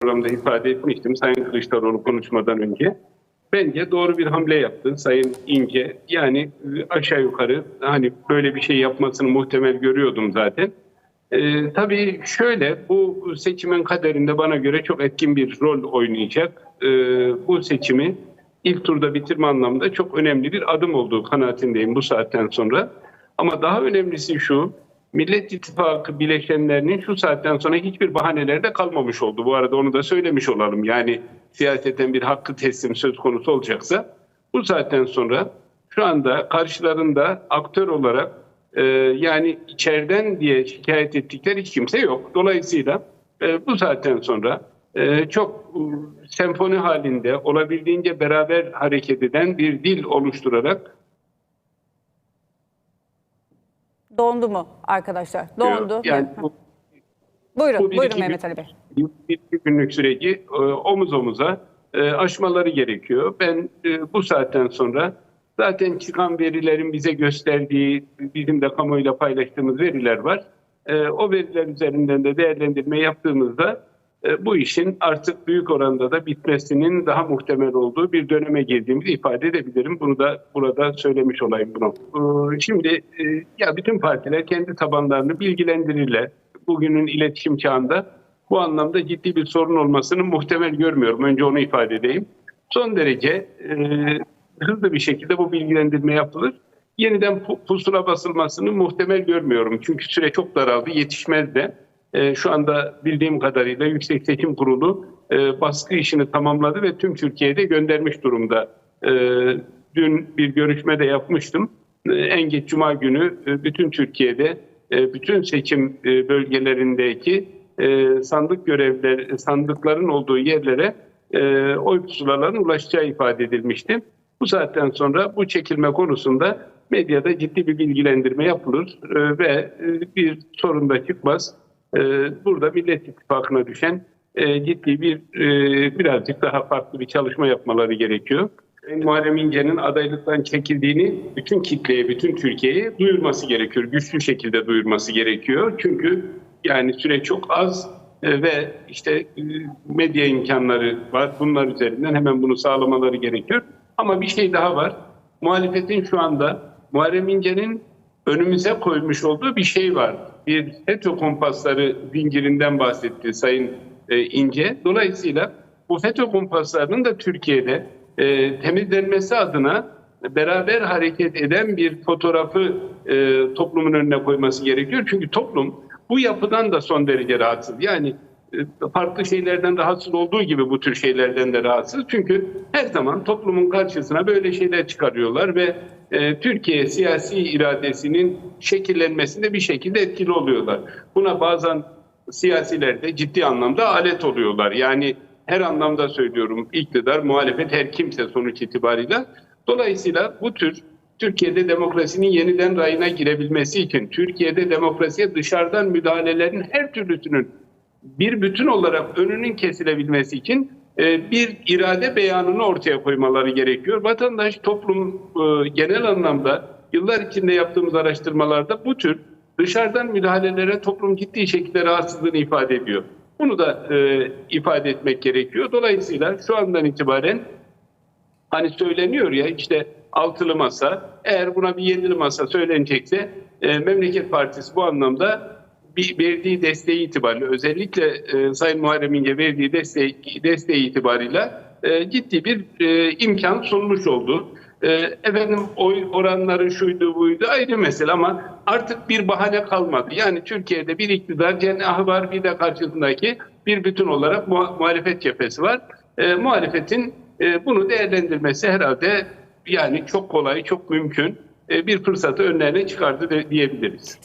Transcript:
programda ifade etmiştim Sayın Kılıçdaroğlu konuşmadan önce. Bence doğru bir hamle yaptı Sayın İnce. Yani e, aşağı yukarı hani böyle bir şey yapmasını muhtemel görüyordum zaten. Ee, tabii şöyle bu seçimin kaderinde bana göre çok etkin bir rol oynayacak. Ee, bu seçimi ilk turda bitirme anlamında çok önemli bir adım olduğu kanaatindeyim bu saatten sonra. Ama daha önemlisi şu, Millet İttifakı bileşenlerinin şu saatten sonra hiçbir bahaneleri de kalmamış oldu. Bu arada onu da söylemiş olalım. Yani siyaseten bir hakkı teslim söz konusu olacaksa bu saatten sonra şu anda karşılarında aktör olarak e, yani içeriden diye şikayet ettikleri hiç kimse yok. Dolayısıyla e, bu saatten sonra e, çok e, senfoni halinde olabildiğince beraber hareket eden bir dil oluşturarak Dondu mu arkadaşlar? Dondu. yani bu buyurun, bu bir buyurun Mehmet Ali Bey. bir iki günlük süreci e, omuz omuza e, aşmaları gerekiyor. Ben e, bu saatten sonra zaten çıkan verilerin bize gösterdiği, bizim de kamuoyuyla paylaştığımız veriler var. E, O veriler üzerinden de değerlendirme yaptığımızda bu işin artık büyük oranda da bitmesinin daha muhtemel olduğu bir döneme girdiğimizi ifade edebilirim. Bunu da burada söylemiş olayım bunu. E, Şimdi e, ya bütün partiler kendi tabanlarını bilgilendirirler. Bugünün iletişim çağında bu anlamda ciddi bir sorun olmasını muhtemel görmüyorum. Önce onu ifade edeyim. Son derece e, hızlı bir şekilde bu bilgilendirme yapılır. Yeniden pu- pusula basılmasını muhtemel görmüyorum. Çünkü süre çok daraldı, yetişmez de. E, şu anda bildiğim kadarıyla Yüksek Seçim Kurulu e, baskı işini tamamladı ve tüm Türkiye'de göndermiş durumda. E, dün bir görüşme de yapmıştım. E, en geç Cuma günü bütün Türkiye'de bütün seçim bölgelerindeki sandık görevler, sandıkların olduğu yerlere oy pusulaların ulaşacağı ifade edilmişti. Bu saatten sonra bu çekilme konusunda medyada ciddi bir bilgilendirme yapılır ve bir sorun da çıkmaz. E, burada Millet İttifakı'na düşen e, ciddi bir e, birazcık daha farklı bir çalışma yapmaları gerekiyor. Muharrem İnce'nin adaylıktan çekildiğini bütün kitleye, bütün Türkiye'ye duyurması gerekiyor. Güçlü şekilde duyurması gerekiyor. Çünkü yani süre çok az e, ve işte medya imkanları var. Bunlar üzerinden hemen bunu sağlamaları gerekiyor. Ama bir şey daha var. Muhalefetin şu anda Muharrem İnce'nin önümüze koymuş olduğu bir şey var. Bir FETÖ kompasları zincirinden bahsetti Sayın e, İnce. Dolayısıyla bu FETÖ kompaslarının da Türkiye'de e, temizlenmesi adına beraber hareket eden bir fotoğrafı e, toplumun önüne koyması gerekiyor. Çünkü toplum bu yapıdan da son derece rahatsız. Yani farklı şeylerden rahatsız olduğu gibi bu tür şeylerden de rahatsız. Çünkü her zaman toplumun karşısına böyle şeyler çıkarıyorlar ve e, Türkiye siyasi iradesinin şekillenmesinde bir şekilde etkili oluyorlar. Buna bazen siyasiler de ciddi anlamda alet oluyorlar. Yani her anlamda söylüyorum iktidar, muhalefet her kimse sonuç itibariyle. Dolayısıyla bu tür Türkiye'de demokrasinin yeniden rayına girebilmesi için, Türkiye'de demokrasiye dışarıdan müdahalelerin her türlüsünün bir bütün olarak önünün kesilebilmesi için e, bir irade beyanını ortaya koymaları gerekiyor. Vatandaş, toplum e, genel anlamda yıllar içinde yaptığımız araştırmalarda bu tür dışarıdan müdahalelere toplum ciddi şekilde rahatsızlığını ifade ediyor. Bunu da e, ifade etmek gerekiyor. Dolayısıyla şu andan itibaren hani söyleniyor ya işte altılı masa eğer buna bir yedili masa söylenecekse Memleket Partisi bu anlamda bir verdiği desteği itibariyle özellikle e, Sayın Muharrem İnce verdiği desteği, desteği itibariyle e, ciddi bir e, imkan sunmuş oldu. E, efendim oy oranları şuydu buydu ayrı mesele ama artık bir bahane kalmadı. Yani Türkiye'de bir iktidar cenahı var bir de karşısındaki bir bütün olarak muha- muhalefet cephesi var. E, muhalefetin e, bunu değerlendirmesi herhalde yani çok kolay, çok mümkün e, bir fırsatı önlerine çıkardı diyebiliriz.